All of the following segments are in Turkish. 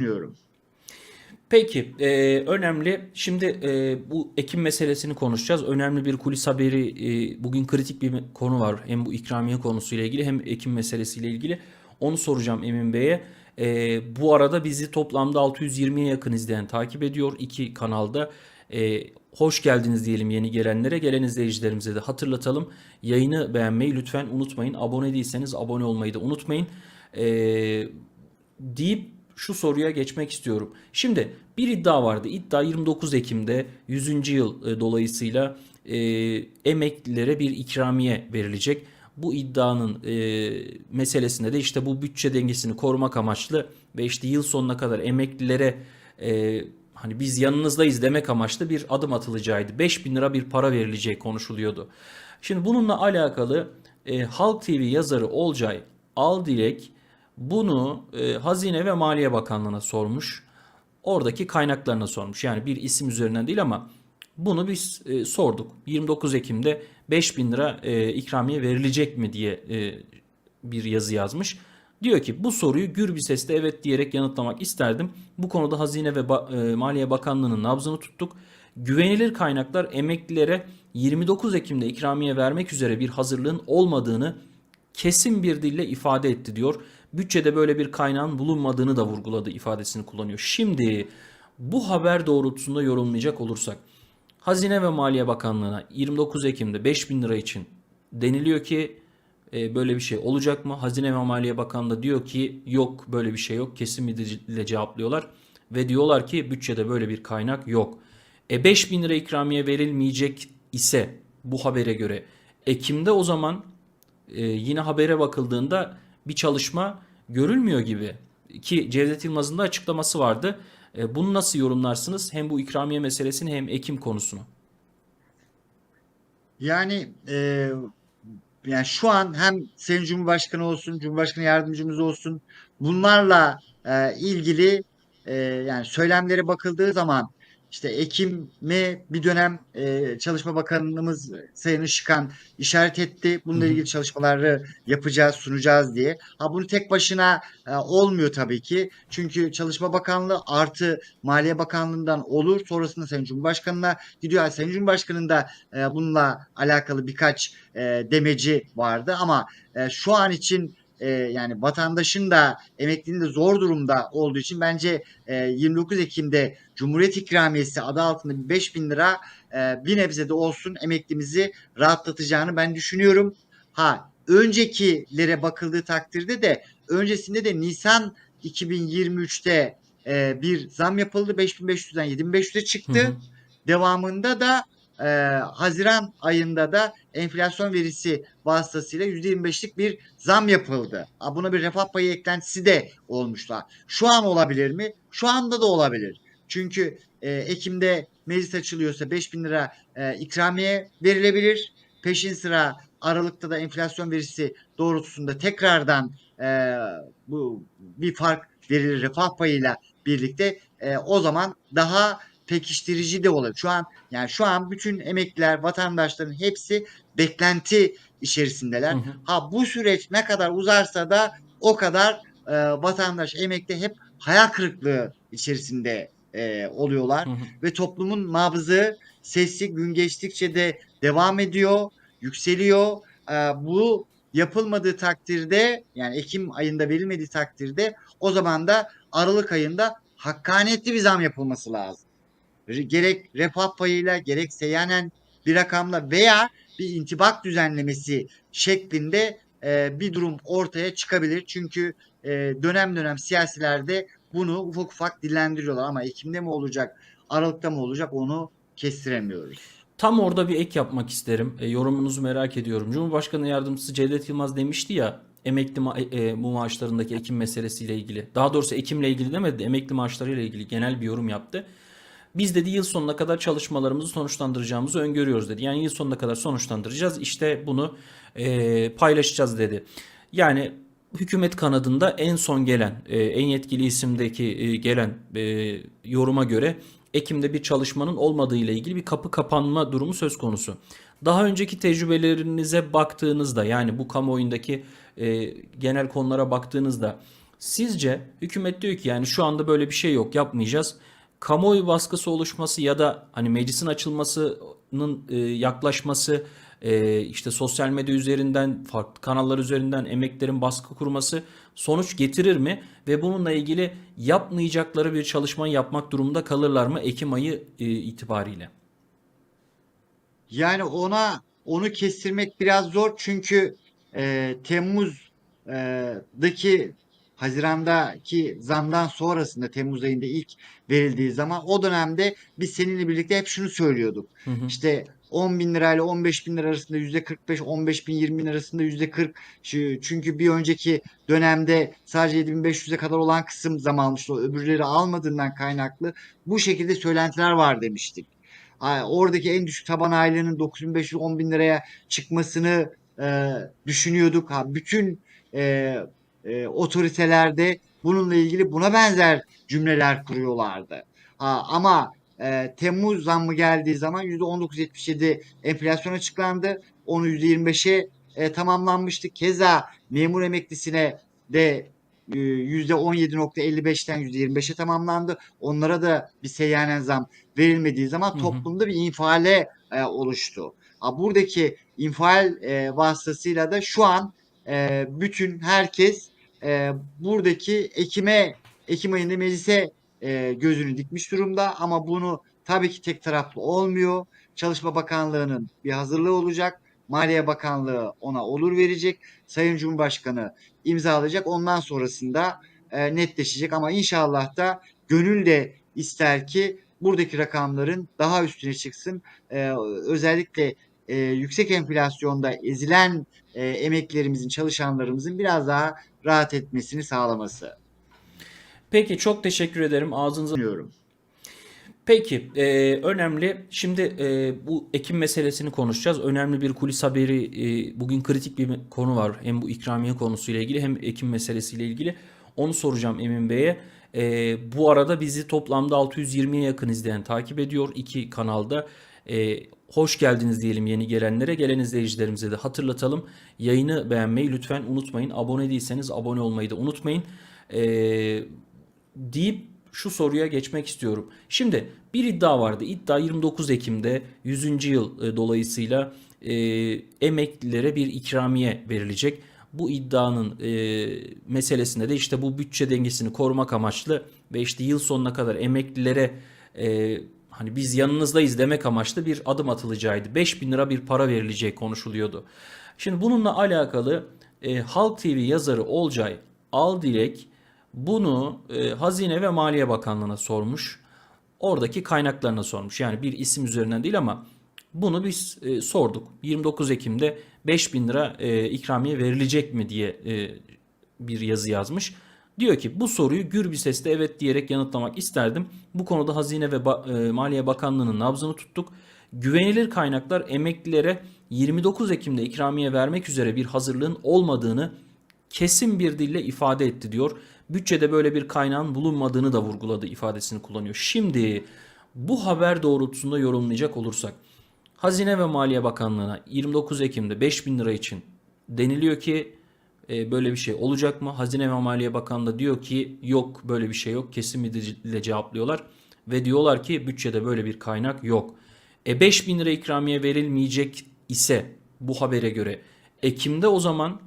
düşünüyorum. Peki, e, önemli. Şimdi e, bu Ekim meselesini konuşacağız. Önemli bir kulis haberi, e, bugün kritik bir konu var. Hem bu ikramiye konusuyla ilgili hem Ekim meselesiyle ilgili. Onu soracağım Emin Bey'e. E, bu arada bizi toplamda 620'ye yakın izleyen takip ediyor iki kanalda. E, hoş geldiniz diyelim yeni gelenlere. Gelen izleyicilerimize de hatırlatalım. Yayını beğenmeyi lütfen unutmayın. Abone değilseniz abone olmayı da unutmayın. E, deyip şu soruya geçmek istiyorum. Şimdi bir iddia vardı. İddia 29 Ekim'de 100. yıl e, dolayısıyla e, emeklilere bir ikramiye verilecek. Bu iddianın e, meselesinde de işte bu bütçe dengesini korumak amaçlı ve işte yıl sonuna kadar emeklilere e, hani biz yanınızdayız demek amaçlı bir adım atılacaktı. 5000 lira bir para verileceği konuşuluyordu. Şimdi bununla alakalı e, Halk TV yazarı Olcay Aldilek bunu e, Hazine ve Maliye Bakanlığı'na sormuş. Oradaki kaynaklarına sormuş. Yani bir isim üzerinden değil ama bunu biz e, sorduk. 29 Ekim'de 5000 lira e, ikramiye verilecek mi diye e, bir yazı yazmış. Diyor ki bu soruyu gür bir sesle evet diyerek yanıtlamak isterdim. Bu konuda Hazine ve Ba- e, Maliye Bakanlığı'nın nabzını tuttuk. Güvenilir kaynaklar emeklilere 29 Ekim'de ikramiye vermek üzere bir hazırlığın olmadığını kesin bir dille ifade etti diyor. Bütçede böyle bir kaynağın bulunmadığını da vurguladı ifadesini kullanıyor. Şimdi bu haber doğrultusunda yorumlayacak olursak Hazine ve Maliye Bakanlığı'na 29 Ekim'de 5000 lira için deniliyor ki e, böyle bir şey olacak mı? Hazine ve Maliye Bakanlığı diyor ki yok böyle bir şey yok. Kesin dille cevaplıyorlar. Ve diyorlar ki bütçede böyle bir kaynak yok. E 5000 lira ikramiye verilmeyecek ise bu habere göre Ekim'de o zaman e, yine habere bakıldığında bir çalışma görülmüyor gibi. Ki Cevdet Yılmaz'ın da açıklaması vardı. E, bunu nasıl yorumlarsınız? Hem bu ikramiye meselesini hem Ekim konusunu. Yani e, yani şu an hem Sayın Cumhurbaşkanı olsun, Cumhurbaşkanı yardımcımız olsun bunlarla e, ilgili e, yani söylemlere bakıldığı zaman işte Ekim'e bir dönem e, Çalışma Bakanımız Sayın Işıkhan işaret etti. Bununla ilgili çalışmaları yapacağız, sunacağız diye. Ha bunu tek başına e, olmuyor tabii ki. Çünkü Çalışma Bakanlığı artı Maliye Bakanlığı'ndan olur. Sonrasında Sayın Cumhurbaşkanı'na gidiyor. Sayın Cumhurbaşkanı'nın da e, bununla alakalı birkaç e, demeci vardı ama e, şu an için e, yani vatandaşın da emeklinin de zor durumda olduğu için bence e, 29 Ekim'de Cumhuriyet İkramiyesi adı altında 5000 lira e, bir nebze de olsun emeklimizi rahatlatacağını ben düşünüyorum. Ha öncekilere bakıldığı takdirde de öncesinde de Nisan 2023'te e, bir zam yapıldı. 5500'den 7500'e Hı çıktı. hı. Devamında da e, Haziran ayında da enflasyon verisi vasıtasıyla %25'lik bir zam yapıldı. Buna bir refah payı eklentisi de olmuşlar. Şu an olabilir mi? Şu anda da olabilir. Çünkü e, Ekim'de meclis açılıyorsa 5000 lira e, ikramiye verilebilir. Peşin sıra Aralık'ta da enflasyon verisi doğrultusunda tekrardan e, bu bir fark verilir refah payıyla birlikte e, o zaman daha pekiştirici de olur. Şu an yani şu an bütün emekliler, vatandaşların hepsi beklenti içerisindeler. Hı hı. Ha bu süreç ne kadar uzarsa da o kadar e, vatandaş, emekli hep hayal kırıklığı içerisinde e, oluyorlar Hı hı. ve toplumun nabzı sesi gün geçtikçe de devam ediyor, yükseliyor. E, bu yapılmadığı takdirde yani Ekim ayında verilmediği takdirde o zaman da Aralık ayında hakkaniyetli bir zam yapılması lazım gerek refah payıyla gerek seyyanen bir rakamla veya bir intibak düzenlemesi şeklinde e, bir durum ortaya çıkabilir. Çünkü e, dönem dönem siyasilerde bunu ufak ufak dillendiriyorlar ama Ekim'de mi olacak, Aralık'ta mı olacak onu kestiremiyoruz. Tam orada bir ek yapmak isterim. E, yorumunuzu merak ediyorum. Cumhurbaşkanı Yardımcısı Cevdet Yılmaz demişti ya emekli ma- e, e, bu maaşlarındaki Ekim meselesiyle ilgili. Daha doğrusu Ekim'le ilgili demedi de emekli maaşlarıyla ilgili genel bir yorum yaptı. Biz dedi yıl sonuna kadar çalışmalarımızı sonuçlandıracağımızı öngörüyoruz dedi. Yani yıl sonuna kadar sonuçlandıracağız. İşte bunu e, paylaşacağız dedi. Yani hükümet kanadında en son gelen, e, en yetkili isimdeki e, gelen e, yoruma göre Ekim'de bir çalışmanın olmadığı ile ilgili bir kapı kapanma durumu söz konusu. Daha önceki tecrübelerinize baktığınızda yani bu kamuoyundaki e, genel konulara baktığınızda Sizce hükümet diyor ki yani şu anda böyle bir şey yok yapmayacağız. Kamuoyu baskısı oluşması ya da hani meclisin açılmasının e, yaklaşması e, işte sosyal medya üzerinden farklı kanallar üzerinden emeklerin baskı kurması sonuç getirir mi? Ve bununla ilgili yapmayacakları bir çalışmayı yapmak durumunda kalırlar mı Ekim ayı e, itibariyle? Yani ona onu kestirmek biraz zor çünkü e, Temmuz'daki Haziran'daki zamdan sonrasında Temmuz ayında ilk verildiği zaman o dönemde biz seninle birlikte hep şunu söylüyorduk. Hı hı. İşte 10 bin lirayla 15 bin lira arasında yüzde 45, 15 bin 20 bin arasında yüzde 40. Şu- Çünkü bir önceki dönemde sadece 7500'e kadar olan kısım zam almıştı. Öbürleri almadığından kaynaklı bu şekilde söylentiler var demiştik. Oradaki en düşük taban aylığının 9500-10 bin liraya çıkmasını e, düşünüyorduk. Ha, bütün e, e, otoritelerde bununla ilgili buna benzer cümleler kuruyorlardı. Ha, ama e, Temmuz zammı geldiği zaman %19.77 enflasyon açıklandı. Onu %25'e e, tamamlanmıştı. Keza memur emeklisine de e, %17.55'ten %25'e tamamlandı. Onlara da bir seyyanen zam verilmediği zaman Hı hı. toplumda bir infiale e, oluştu. Ha, buradaki infial e, vasıtasıyla da şu an e, bütün herkes e, buradaki Ekim'e Ekim ayında meclise e, gözünü dikmiş durumda ama bunu tabii ki tek taraflı olmuyor. Çalışma Bakanlığı'nın bir hazırlığı olacak. Maliye Bakanlığı ona olur verecek. Sayın Cumhurbaşkanı imzalayacak. Ondan sonrasında e, netleşecek ama inşallah da gönül de ister ki buradaki rakamların daha üstüne çıksın. E, özellikle e, yüksek enflasyonda ezilen e, emeklerimizin, çalışanlarımızın biraz daha rahat etmesini sağlaması Peki çok teşekkür ederim. Ağzınıza düşünüyorum. Peki, e, önemli. Şimdi e, bu Ekim meselesini konuşacağız. Önemli bir kulis haberi, e, bugün kritik bir konu var. Hem bu ikramiye konusuyla ilgili hem Ekim meselesiyle ilgili. Onu soracağım Emin Bey'e. E, bu arada bizi toplamda 620'ye yakın izleyen takip ediyor iki kanalda. E, hoş geldiniz diyelim yeni gelenlere. Gelen izleyicilerimize de hatırlatalım. Yayını beğenmeyi lütfen unutmayın. Abone değilseniz abone olmayı da unutmayın. E, deyip şu soruya geçmek istiyorum. Şimdi bir iddia vardı. İddia 29 Ekim'de 100. yıl e, dolayısıyla e, emeklilere bir ikramiye verilecek. Bu iddianın e, meselesinde de işte bu bütçe dengesini korumak amaçlı ve işte yıl sonuna kadar emeklilere e, hani biz yanınızdayız demek amaçlı bir adım atılacağıydı. 5000 lira bir para verileceği konuşuluyordu. Şimdi bununla alakalı e, Halk TV yazarı Olcay Aldilek bunu e, Hazine ve Maliye Bakanlığı'na sormuş. Oradaki kaynaklarına sormuş. Yani bir isim üzerinden değil ama bunu biz e, sorduk. 29 Ekim'de 5000 lira e, ikramiye verilecek mi diye e, bir yazı yazmış. Diyor ki bu soruyu gür bir sesle evet diyerek yanıtlamak isterdim. Bu konuda Hazine ve Ba- e, Maliye Bakanlığı'nın nabzını tuttuk. Güvenilir kaynaklar emeklilere 29 Ekim'de ikramiye vermek üzere bir hazırlığın olmadığını kesin bir dille ifade etti diyor. Bütçede böyle bir kaynağın bulunmadığını da vurguladı ifadesini kullanıyor. Şimdi bu haber doğrultusunda yorumlayacak olursak Hazine ve Maliye Bakanlığı'na 29 Ekim'de 5000 lira için deniliyor ki e, böyle bir şey olacak mı? Hazine ve Maliye Bakanlığı diyor ki yok böyle bir şey yok. Kesin bir cevaplıyorlar. Ve diyorlar ki bütçede böyle bir kaynak yok. E 5000 lira ikramiye verilmeyecek ise bu habere göre Ekim'de o zaman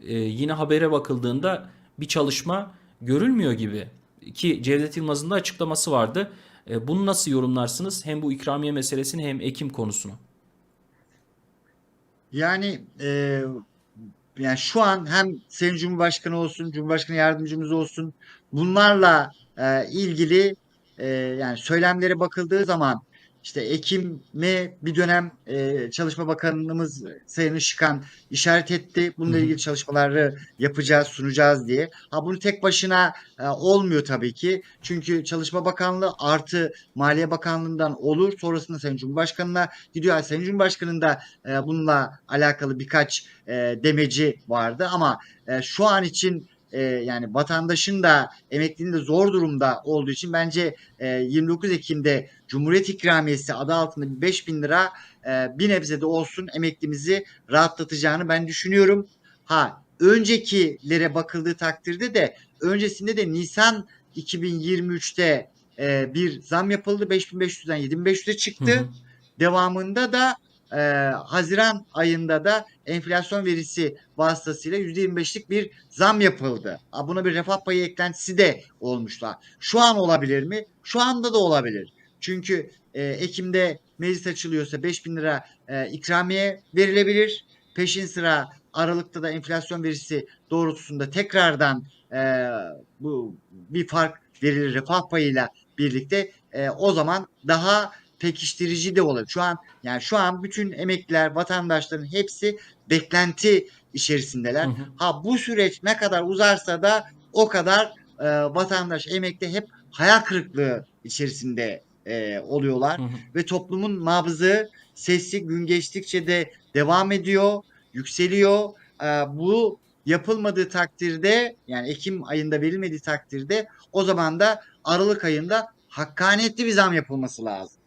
e, yine habere bakıldığında bir çalışma görülmüyor gibi. Ki Cevdet Yılmaz'ın da açıklaması vardı. E, bunu nasıl yorumlarsınız? Hem bu ikramiye meselesini hem Ekim konusunu. Yani e, yani şu an hem Sayın Cumhurbaşkanı olsun, Cumhurbaşkanı yardımcımız olsun bunlarla e, ilgili e, yani söylemlere bakıldığı zaman işte Ekim'e bir dönem e, Çalışma Bakanımız Sayın Işıkhan işaret etti. Bununla ilgili çalışmaları yapacağız, sunacağız diye. Ha bunu tek başına e, olmuyor tabii ki. Çünkü Çalışma Bakanlığı artı Maliye Bakanlığı'ndan olur. Sonrasında Sayın Cumhurbaşkanı'na gidiyor. Sayın Cumhurbaşkanı'nın da e, bununla alakalı birkaç e, demeci vardı ama e, şu an için e, yani vatandaşın da emeklinin de zor durumda olduğu için bence e, 29 Ekim'de Cumhuriyet İkramiyesi adı altında bir 5000 lira e, bir nebze de olsun emeklimizi rahatlatacağını ben düşünüyorum. Ha öncekilere bakıldığı takdirde de öncesinde de Nisan 2023'te e, bir zam yapıldı. 5500'den 7500'e çıktı. Hı hı. Devamında da e, Haziran ayında da enflasyon verisi vasıtasıyla %25'lik bir zam yapıldı. Buna bir refah payı eklentisi de olmuştu. Ha, Şu an olabilir mi? Şu anda da olabilir. Çünkü e, Ekim'de meclis açılıyorsa 5000 lira e, ikramiye verilebilir. Peşin sıra Aralık'ta da enflasyon verisi doğrultusunda tekrardan e, bu bir fark verilir refah payıyla birlikte e, o zaman daha pekiştirici de olur. Şu an yani şu an bütün emekliler, vatandaşların hepsi beklenti içerisindeler. Hı hı. Ha bu süreç ne kadar uzarsa da o kadar e, vatandaş, emekli hep hayal kırıklığı içerisinde e, oluyorlar Hı hı. ve toplumun nabzı sesi gün geçtikçe de devam ediyor, yükseliyor. E, bu yapılmadığı takdirde yani Ekim ayında verilmediği takdirde o zaman da Aralık ayında hakkaniyetli bir zam yapılması lazım.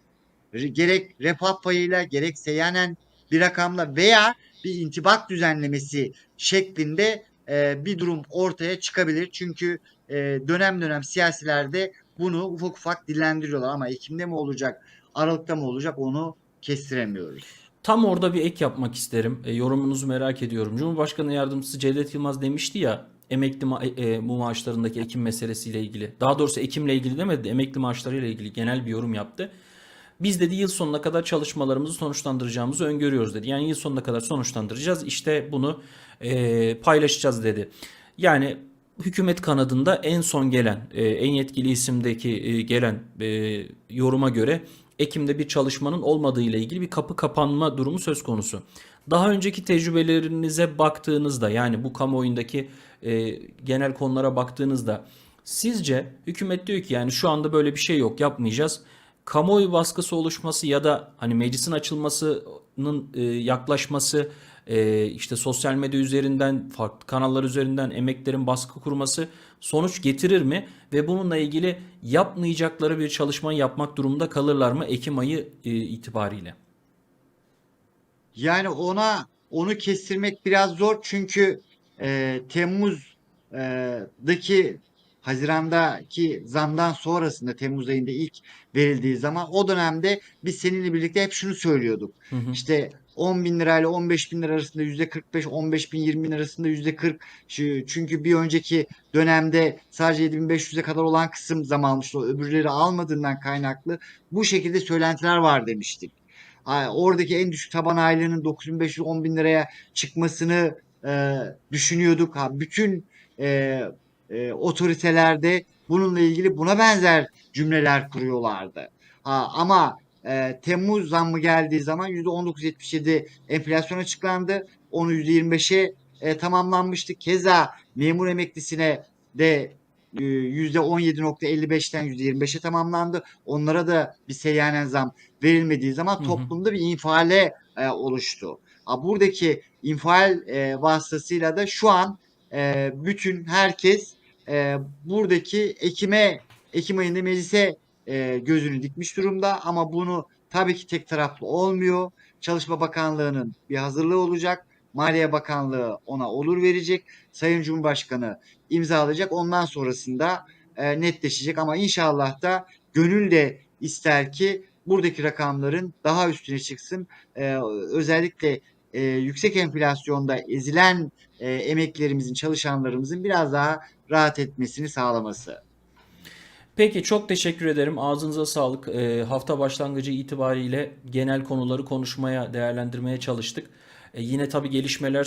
Re- Gerek refah payıyla gerek seyyanen bir rakamla veya bir intibak düzenlemesi şeklinde e, bir durum ortaya çıkabilir. Çünkü e, dönem dönem siyasilerde bunu ufak ufak dillendiriyorlar ama Ekim'de mi olacak, Aralık'ta mı olacak onu kestiremiyoruz. Tam orada bir ek yapmak isterim. E, yorumunuzu merak ediyorum. Cumhurbaşkanı Yardımcısı Cevdet Yılmaz demişti ya emekli ma- e, bu maaşlarındaki ekim meselesiyle ilgili. Daha doğrusu ekimle ilgili demedi de emekli maaşlarıyla ilgili genel bir yorum yaptı. Biz dedi yıl sonuna kadar çalışmalarımızı sonuçlandıracağımızı öngörüyoruz dedi. Yani yıl sonuna kadar sonuçlandıracağız. İşte bunu e, paylaşacağız dedi. Yani hükümet kanadında en son gelen, e, en yetkili isimdeki e, gelen e, yoruma göre Ekim'de bir çalışmanın olmadığı ile ilgili bir kapı kapanma durumu söz konusu. Daha önceki tecrübelerinize baktığınızda yani bu kamuoyundaki e, genel konulara baktığınızda sizce hükümet diyor ki yani şu anda böyle bir şey yok yapmayacağız. Kamuoyu baskısı oluşması ya da hani meclisin açılmasının e, yaklaşması e, işte sosyal medya üzerinden farklı kanallar üzerinden emeklerin baskı kurması sonuç getirir mi? Ve bununla ilgili yapmayacakları bir çalışma yapmak durumunda kalırlar mı Ekim ayı e, itibariyle? Yani ona onu kestirmek biraz zor çünkü e, Temmuz'daki Haziran'daki zamdan sonrasında Temmuz ayında ilk verildiği zaman o dönemde biz seninle birlikte hep şunu söylüyorduk. Hı hı. İşte 10 bin lirayla 15 bin lira arasında yüzde 45, 15 bin 20 bin arasında yüzde 40. Şu- Çünkü bir önceki dönemde sadece 7500'e kadar olan kısım zam almıştı. Öbürleri almadığından kaynaklı bu şekilde söylentiler var demiştik. Oradaki en düşük taban ailenin 9500 10 bin liraya çıkmasını e, düşünüyorduk. Ha, bütün e, e, otoritelerde bununla ilgili buna benzer cümleler kuruyorlardı. Ha, ama e, Temmuz zammı geldiği zaman %19.77 enflasyon açıklandı. Onu %25'e e, tamamlanmıştı. Keza memur emeklisine de e, %17.55'ten %25'e tamamlandı. Onlara da bir seyyanen zam verilmediği zaman Hı hı. toplumda bir infiale e, oluştu. Ha, buradaki infial e, vasıtasıyla da şu an e, bütün herkes e, buradaki Ekim'e Ekim ayında meclise e, gözünü dikmiş durumda ama bunu tabii ki tek taraflı olmuyor. Çalışma Bakanlığı'nın bir hazırlığı olacak. Maliye Bakanlığı ona olur verecek. Sayın Cumhurbaşkanı imzalayacak. Ondan sonrasında e, netleşecek ama inşallah da gönül de ister ki buradaki rakamların daha üstüne çıksın. E, özellikle e, yüksek enflasyonda ezilen e, emeklerimizin, çalışanlarımızın biraz daha rahat etmesini sağlaması. Peki çok teşekkür ederim. Ağzınıza sağlık. E, hafta başlangıcı itibariyle genel konuları konuşmaya, değerlendirmeye çalıştık. E, yine tabii gelişmeler